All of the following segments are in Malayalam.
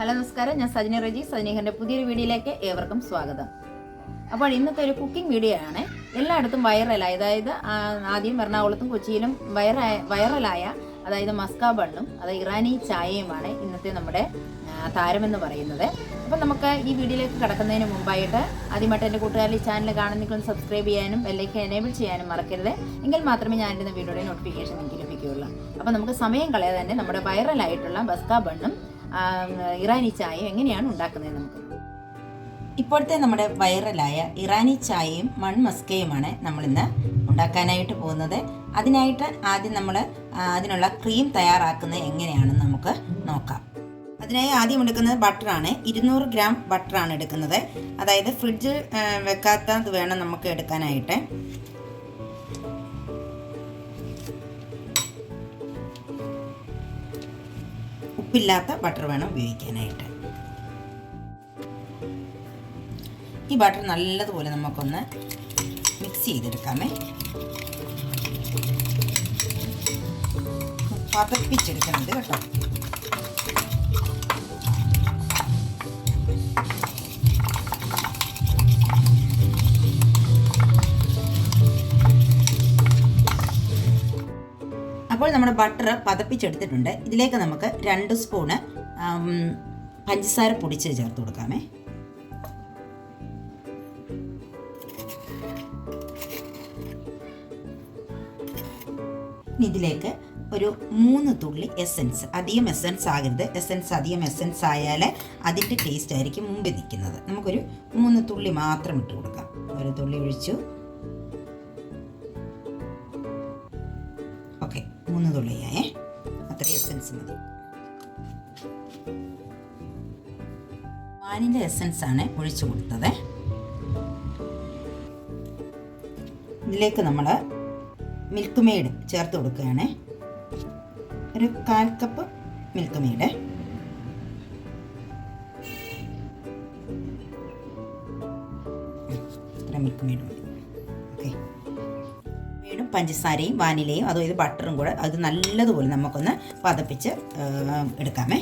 ഹലോ നമസ്കാരം. ഞാൻ സജന റജി. സജനീഖന്റെ പുതിയൊരു വീഡിയോയിലേക്ക് ഏവർക്കും സ്വാഗതം. അപ്പോൾ ഇന്നത്തെ ഒരു കുക്കിംഗ് വീഡിയോ ആണ്. എല്ലായിടത്തും വൈറലായി അതായത് ആദ്യം എറണാകുളത്തും കൊച്ചിയിലും വൈറായ വൈറലായ അതായത് മസ്ക ബണ്ണും അത് ഇറാനി ചായയുമാണ് ഇന്നത്തെ നമ്മുടെ താരമെന്ന് പറയുന്നത്. അപ്പം നമുക്ക് ഈ വീഡിയോയിലേക്ക് കടക്കുന്നതിന് മുമ്പായിട്ട് ആദ്യമായിട്ട് എന്റെ ഈ ചാനൽ കാണുന്നെങ്കിലും സബ്സ്ക്രൈബ് ചെയ്യാനും ബെല്ലേക്ക് എനേബിൾ ചെയ്യാനും മറക്കരുത്. എങ്കിൽ മാത്രമേ ഞാൻ എന്റെ വീഡിയോയുടെ നോട്ടിഫിക്കേഷൻ എനിക്ക് ലഭിക്കുകയുള്ളൂ. അപ്പോൾ നമുക്ക് സമയം കളയാതെ തന്നെ നമ്മുടെ വൈറലായിട്ടുള്ള ബസ്ക ബണ്ണും ഇറാനി ചായ എങ്ങനെയാണ് ഉണ്ടാക്കുന്നത് നമുക്ക്? ഇപ്പോഴത്തെ നമ്മുടെ വൈറലായ ഇറാനി ചായയും മൺമസ്കയുമാണ് നമ്മളിന്ന് ഉണ്ടാക്കാനായിട്ട് പോകുന്നത്. അതിനായിട്ട് ആദ്യം നമ്മൾ അതിനുള്ള ക്രീം തയ്യാറാക്കുന്നത് എങ്ങനെയാണെന്ന് നമുക്ക് നോക്കാം. അതിനായി ആദ്യം എടുക്കുന്നത് ബട്ടറാണ്. ഇരുന്നൂറ് ഗ്രാം ബട്ടറാണ് എടുക്കുന്നത്. അതായത് ഫ്രിഡ്ജിൽ വെക്കാത്തത് വേണം നമുക്ക് എടുക്കാനായിട്ട്. ഉപ്പില്ലാത്ത ബട്ടർ വേണം ഉപയോഗിക്കാനായിട്ട്. ഈ ബട്ടർ നല്ലതുപോലെ നമുക്കൊന്ന് മിക്സ് ചെയ്തെടുക്കാമേ. പതപ്പിച്ചെടുക്കുന്നത് കേട്ടോ. അപ്പോൾ നമ്മുടെ ബട്ടർ പതപ്പിച്ചെടുത്തിട്ടുണ്ട്. ഇതിലേക്ക് നമുക്ക് രണ്ട് സ്പൂണ് പഞ്ചസാര പൊടിച്ച് ചേർത്ത് കൊടുക്കാമേ. ഇതിലേക്ക് ഒരു മൂന്ന് തുള്ളി എസൻസ് അധികം എസൻസ് ആകരുത്. എസൻസ് അധികം എസൻസ് ആയാൽ അതിന്റെ ടേസ്റ്റ് ആയിരിക്കും മുമ്പ് നിൽക്കുന്നത്. നമുക്കൊരു മൂന്ന് തുള്ളി മാത്രം ഇട്ട് കൊടുക്കാം. ഒരു തുള്ളി ഒഴിച്ചു. ഓക്കെ മൂന്ന് അത്രയും അത്ര എസൻസ് മതി. വാനിന്റെ എസൻസ് ആണ് ഒഴിച്ചു കൊടുത്തത്. ഇതിലേക്ക് നമ്മൾ മിൽക്ക് മെയ്ഡ് ചേർത്ത് കൊടുക്കുകയാണ്. ഒരു കാൽ കപ്പ് മിൽക്ക് മെയ്ഡ് ഇത്ര മിൽക്ക് മെയ്ഡ് മതി. പഞ്ചസാരയും വാനിലയും അതോ ഇത് ബട്ടറും കൂടെ അത് നല്ലതുപോലെ നമുക്കൊന്ന് പതപ്പിച്ച് എടുക്കാമേ.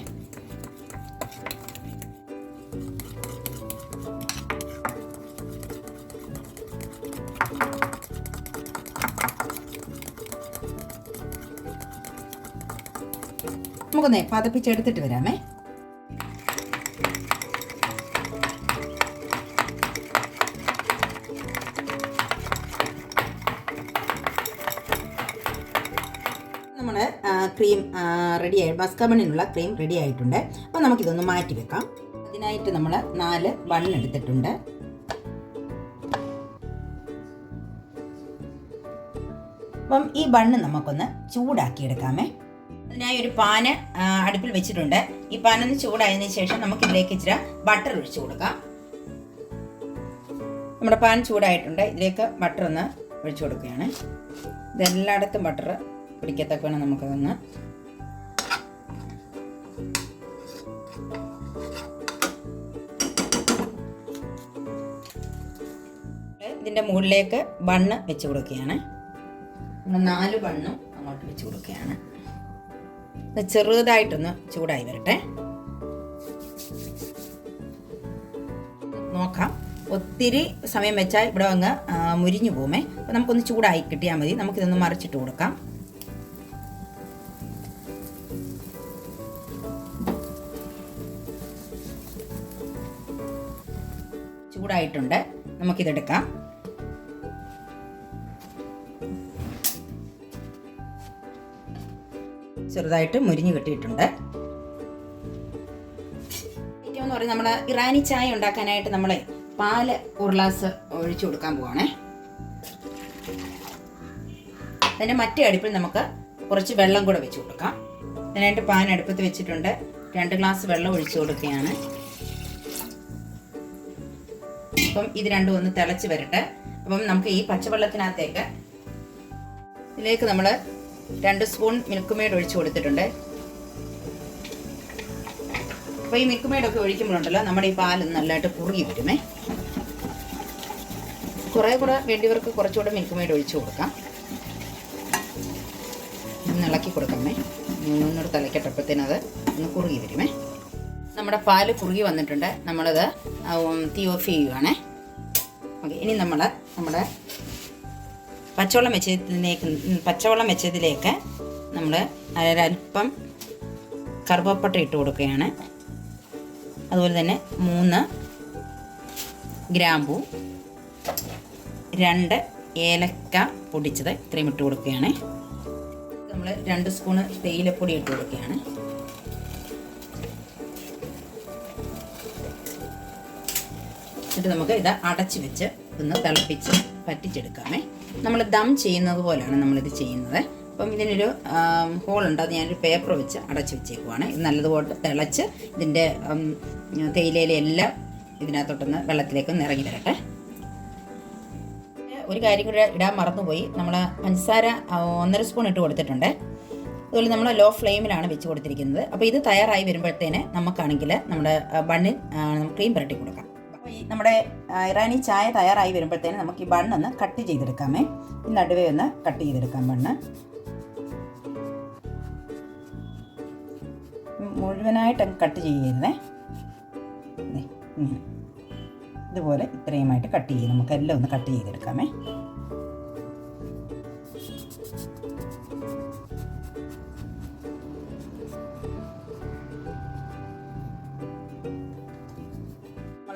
നമുക്കൊന്നേ പതപ്പിച്ചെടുത്തിട്ട് വരാമേ. ക്രീം റെഡി ആയി മസ്കബണിനുള്ള ക്രീം റെഡി ആയിട്ടുണ്ട്. അപ്പോൾ നമുക്കിതൊന്ന് മാറ്റി വെക്കാം. അതിനായിട്ട് നമ്മൾ നാല് ബണ്ണ് എടുത്തിട്ടുണ്ട്. അപ്പം ഈ ബണ്ണ് നമുക്കൊന്ന് ചൂടാക്കി എടുക്കാമേ അതിനായി ഒരു പാന് അടുപ്പിൽ വെച്ചിട്ടുണ്ട്. ഈ പാനൊന്ന് ചൂടായതിനു ശേഷം നമുക്ക് ഇതിലേക്ക് ഇച്ചിരി ബട്ടർ ഒഴിച്ചു കൊടുക്കാം. നമ്മുടെ പാൻ ചൂടായിട്ടുണ്ട്. ഇതിലേക്ക് ബട്ടർ ഒന്ന് ഒഴിച്ചു കൊടുക്കുകയാണ്. ഇതെല്ലായിടത്തും ബട്ടർ പിടിക്കത്തക്കവണ്ണം നമുക്കതൊന്ന് ഇതിന്റെ മുകളിലേക്ക് ബണ്ണ് വെച്ച് കൊടുക്കുകയാണ്. നമ്മൾ നാല് ബണ്ണും അങ്ങോട്ട് വെച്ച് കൊടുക്കുകയാണ്. ചെറുതായിട്ടൊന്ന് ചൂടായി വരട്ടെ. നോക്കാം. ഒത്തിരി സമയം വെച്ചാൽ ഇവിടെ അങ്ങ് മുരിഞ്ഞു പോകുമേ. അപ്പോൾ നമുക്കൊന്ന് ചൂടായി കിട്ടിയാൽ മതി. നമുക്കിതൊന്ന് മറിച്ചിട്ട് കൊടുക്കാം. ചൂടായിട്ടുണ്ട് നമുക്കിതെടുക്കാം. ചെറുതായിട്ട് മുരിഞ്ഞു കിട്ടിയിട്ടുണ്ട്. ഏറ്റവും പറയുന്നത് നമ്മൾ ഇറാനി ചായ ഉണ്ടാക്കാനായിട്ട് നമ്മൾ പാൽ ഒരു ഗ്ലാസ് ഒഴിച്ചു കൊടുക്കാൻ പോവാണേ. അതിന്റെ മറ്റേ അടുപ്പിൽ നമുക്ക് കുറച്ച് വെള്ളം കൂടെ വെച്ച് കൊടുക്കാം. അതിനായിട്ട് പാൻ അടുപ്പത്ത് വെച്ചിട്ടുണ്ട്. രണ്ട് ഗ്ലാസ് വെള്ളം ഒഴിച്ചു കൊടുക്കുകയാണ്. അപ്പം ഇത് രണ്ടും ഒന്ന് തിളച്ച് വരട്ടെ. അപ്പം നമുക്ക് ഈ പച്ചവെള്ളത്തിനകത്തേക്ക് ഇതിലേക്ക് നമ്മൾ രണ്ട് സ്പൂൺ മിൽക്ക് മെയ്ഡ് ഒഴിച്ചു കൊടുത്തിട്ടുണ്ട്. അപ്പോൾ ഈ മിൽക്ക് മെയ്ഡൊക്കെ ഒഴിക്കുമ്പോഴുണ്ടല്ലോ നമ്മുടെ ഈ പാൽ നല്ലതായിട്ട് കുറുകി വരുമേ. കുറേ കൂടെ വേണ്ടിയവർക്ക് കുറച്ചുകൂടെ മിൽക്ക് മെയ്ഡ് ഒഴിച്ചു കൊടുക്കാം. ഒന്ന് ഇളക്കി കൊടുക്കാമേ മൂന്നൂറ് തലക്കെട്ടപ്പത്തേനത് ഒന്ന് കുറുകി വരുമേ. നമ്മുടെ പാൽ കുറുകി വന്നിട്ടുണ്ട്. നമ്മളത് തീ ഓഫ് ചെയ്യുവാണേ. ഇനി നമ്മൾ നമ്മുടെ പച്ചവെള്ളം വെച്ചതിലേക്ക് പച്ചവെള്ളം വെച്ചതിലേക്ക് നമ്മൾ അല്പം കറുവപ്പട്ട ഇട്ട് കൊടുക്കുകയാണ്. അതുപോലെ തന്നെ മൂന്ന് ഗ്രാമ്പു രണ്ട് ഏലക്ക പൊടിച്ചത് ഇത്രയും ഇട്ട് കൊടുക്കുകയാണ്. നമ്മൾ രണ്ട് സ്പൂണ് തേയിലപ്പൊടി ഇട്ട് കൊടുക്കുകയാണ്. എന്നിട്ട് നമുക്ക് ഇത് അടച്ച് വെച്ച് ഒന്ന് തിളപ്പിച്ച് പറ്റിച്ചെടുക്കാമേ. നമ്മൾ ദം ചെയ്യുന്നത് പോലെയാണ് നമ്മളിത് ചെയ്യുന്നത്. അപ്പം ഇതിനൊരു ഹോളുണ്ട് അത് ഞാനൊരു പേപ്പർ വെച്ച് അടച്ചു വെച്ചേക്കുവാണ്. ഇത് നല്ലതുപോലെ തിളച്ച് ഇതിന്റെ തേയിലയിലെ എല്ലാം ഇതിനകത്തോട്ടൊന്ന് വെള്ളത്തിലേക്ക് ഒന്ന് ഇറങ്ങി വരട്ടെ. ഒരു കാര്യം കൂടെ ഇടാൻ മറന്നുപോയി. നമ്മൾ പഞ്ചസാര ഒന്നര സ്പൂൺ ഇട്ട് കൊടുത്തിട്ടുണ്ട്. അതുപോലെ നമ്മൾ ലോ ഫ്ലെയിമിലാണ് വെച്ച് കൊടുത്തിരിക്കുന്നത്. അപ്പോൾ ഇത് തയ്യാറായി വരുമ്പോഴത്തേന് നമുക്കാണെങ്കിൽ നമ്മുടെ ബണ്ണിൽ ക്രീം പുരട്ടി കൊടുക്കാം. അപ്പോൾ ഈ നമ്മുടെ ഇറാനി ചായ തയ്യാറായി വരുമ്പോഴത്തേന് നമുക്ക് ഈ ബണ്ണൊന്ന് കട്ട് ചെയ്തെടുക്കാമേ. ഈ നടുവേ ഒന്ന് കട്ട് ചെയ്തെടുക്കാം ബണ്ണ്. മുഴുവനായിട്ട് കട്ട് ചെയ്യരുതേ. ഇതുപോലെ ഇത്രയുമായിട്ട് കട്ട് ചെയ്യും. നമുക്ക് എല്ലാം ഒന്ന് കട്ട് ചെയ്തെടുക്കാമേ.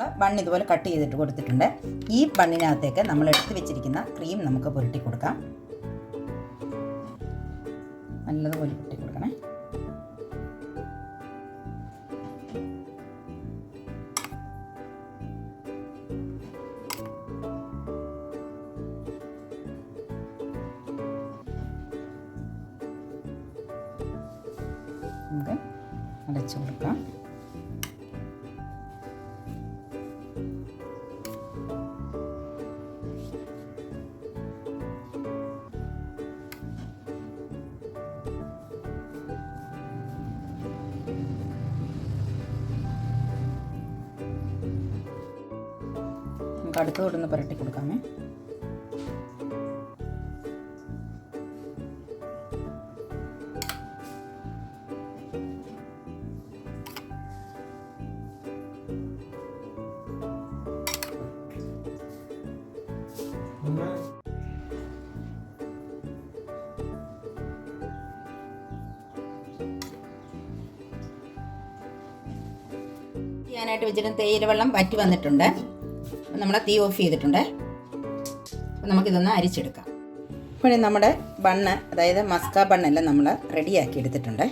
നമ്മൾ ബൺ ഇതുപോലെ കട്ട് ചെയ്തിട്ട് കൊടുത്തിട്ടുണ്ട്. ഈ ബണ്ണിനകത്തേക്ക് നമ്മൾ എടുത്ത് വെച്ചിരിക്കുന്ന ക്രീം നമുക്ക് പുരട്ടി കൊടുക്കാം. നല്ലതുപോലെ നമുക്ക് അടുത്തോടൊന്ന് പുരട്ടി കൊടുക്കാമേ. ചെയ്യാനായിട്ട് വെച്ചിട്ട് തേയില വെള്ളം വറ്റി വന്നിട്ടുണ്ട്. നമ്മൾ തീ ഓഫ് ചെയ്തിട്ടുണ്ട്. അപ്പം നമുക്കിതൊന്ന് അരിച്ചെടുക്കാം. അപ്പോൾ നമ്മുടെ ബണ്ണ് അതായത് മസ്ക ബണ്ണെല്ലാം നമ്മൾ റെഡിയാക്കി എടുത്തിട്ടുണ്ട്.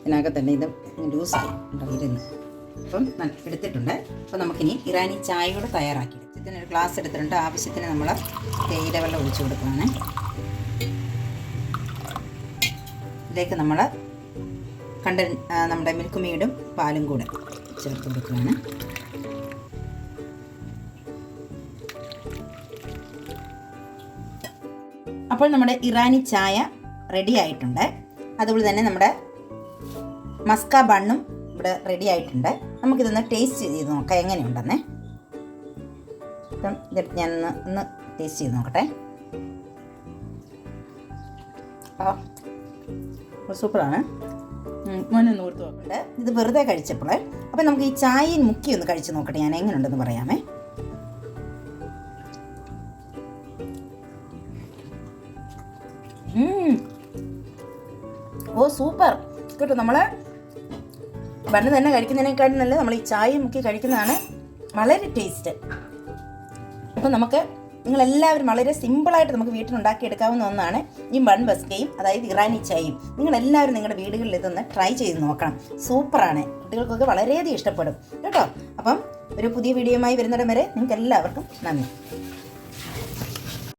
ഇതിനകത്ത് തന്നെ ഇത് ഉണ്ടോ ഇരുന്ന്. അപ്പം എടുത്തിട്ടുണ്ട്. അപ്പോൾ നമുക്കിനി ഇറാനി ചായ കൂടെ തയ്യാറാക്കി ഇതിന് ഒരു ഗ്ലാസ് എടുത്തിട്ടുണ്ട്. ആവശ്യത്തിന് നമ്മൾ തേയില വെള്ളം ഒഴിച്ചു കൊടുക്കുകയാണ് ഇതിലേക്ക് നമ്മൾ കണ്ട നമ്മുടെ മിൽക്ക് മീഡും പാലും കൂടെ ചേർത്ത് കൊടുക്കുകയാണ്. അപ്പോൾ നമ്മുടെ ഇറാനി ചായ റെഡി ആയിട്ടുണ്ട്. അതുപോലെ തന്നെ നമ്മുടെ മസ്ക ബണ്ണും ഇവിടെ റെഡി ആയിട്ടുണ്ട്. നമുക്കിതൊന്ന് ടേസ്റ്റ് ചെയ്ത് നോക്കാം എങ്ങനെയുണ്ടെന്നേ. അപ്പം ഇതെടുത്ത് ഞാൻ ഒന്ന് ഒന്ന് ടേസ്റ്റ് ചെയ്ത് നോക്കട്ടെ. സൂപ്പറാണ്. മോനെ നൂർത്ത് നോക്കട്ടെ ഇത് വെറുതെ കഴിച്ചപ്പോൾ അപ്പം നമുക്ക് ഈ ചായയിൽ മുക്കി ഒന്ന് കഴിച്ച് നോക്കട്ടെ ഞാൻ എങ്ങനെയുണ്ടെന്ന് പറയാമേ. Oh super. കേട്ടോ നമ്മൾ ബണ്ണ് തന്നെ കഴിക്കുന്നതിനേക്കാളും നല്ലത് നമ്മൾ ഈ ചായ മുക്കി കഴിക്കുന്നതാണ് വളരെ ടേസ്റ്റ്. അപ്പം നമുക്ക് നിങ്ങളെല്ലാവരും വളരെ സിമ്പിളായിട്ട് നമുക്ക് വീട്ടിലുണ്ടാക്കിയെടുക്കാവുന്ന ഒന്നാണ് ഈ ബൺ ബസ്കയും അതായത് ഇറാനി ചായയും. നിങ്ങളെല്ലാവരും നിങ്ങളുടെ വീടുകളിൽ ഇതൊന്ന് ട്രൈ ചെയ്ത് നോക്കണം. സൂപ്പറാണ്. കുട്ടികൾക്കൊക്കെ വളരെയധികം ഇഷ്ടപ്പെടും. കേട്ടോ? അപ്പം ഒരു പുതിയ വീഡിയോയുമായി വരുന്നിടം വരെ നിങ്ങൾക്ക് എല്ലാവർക്കും നന്ദി.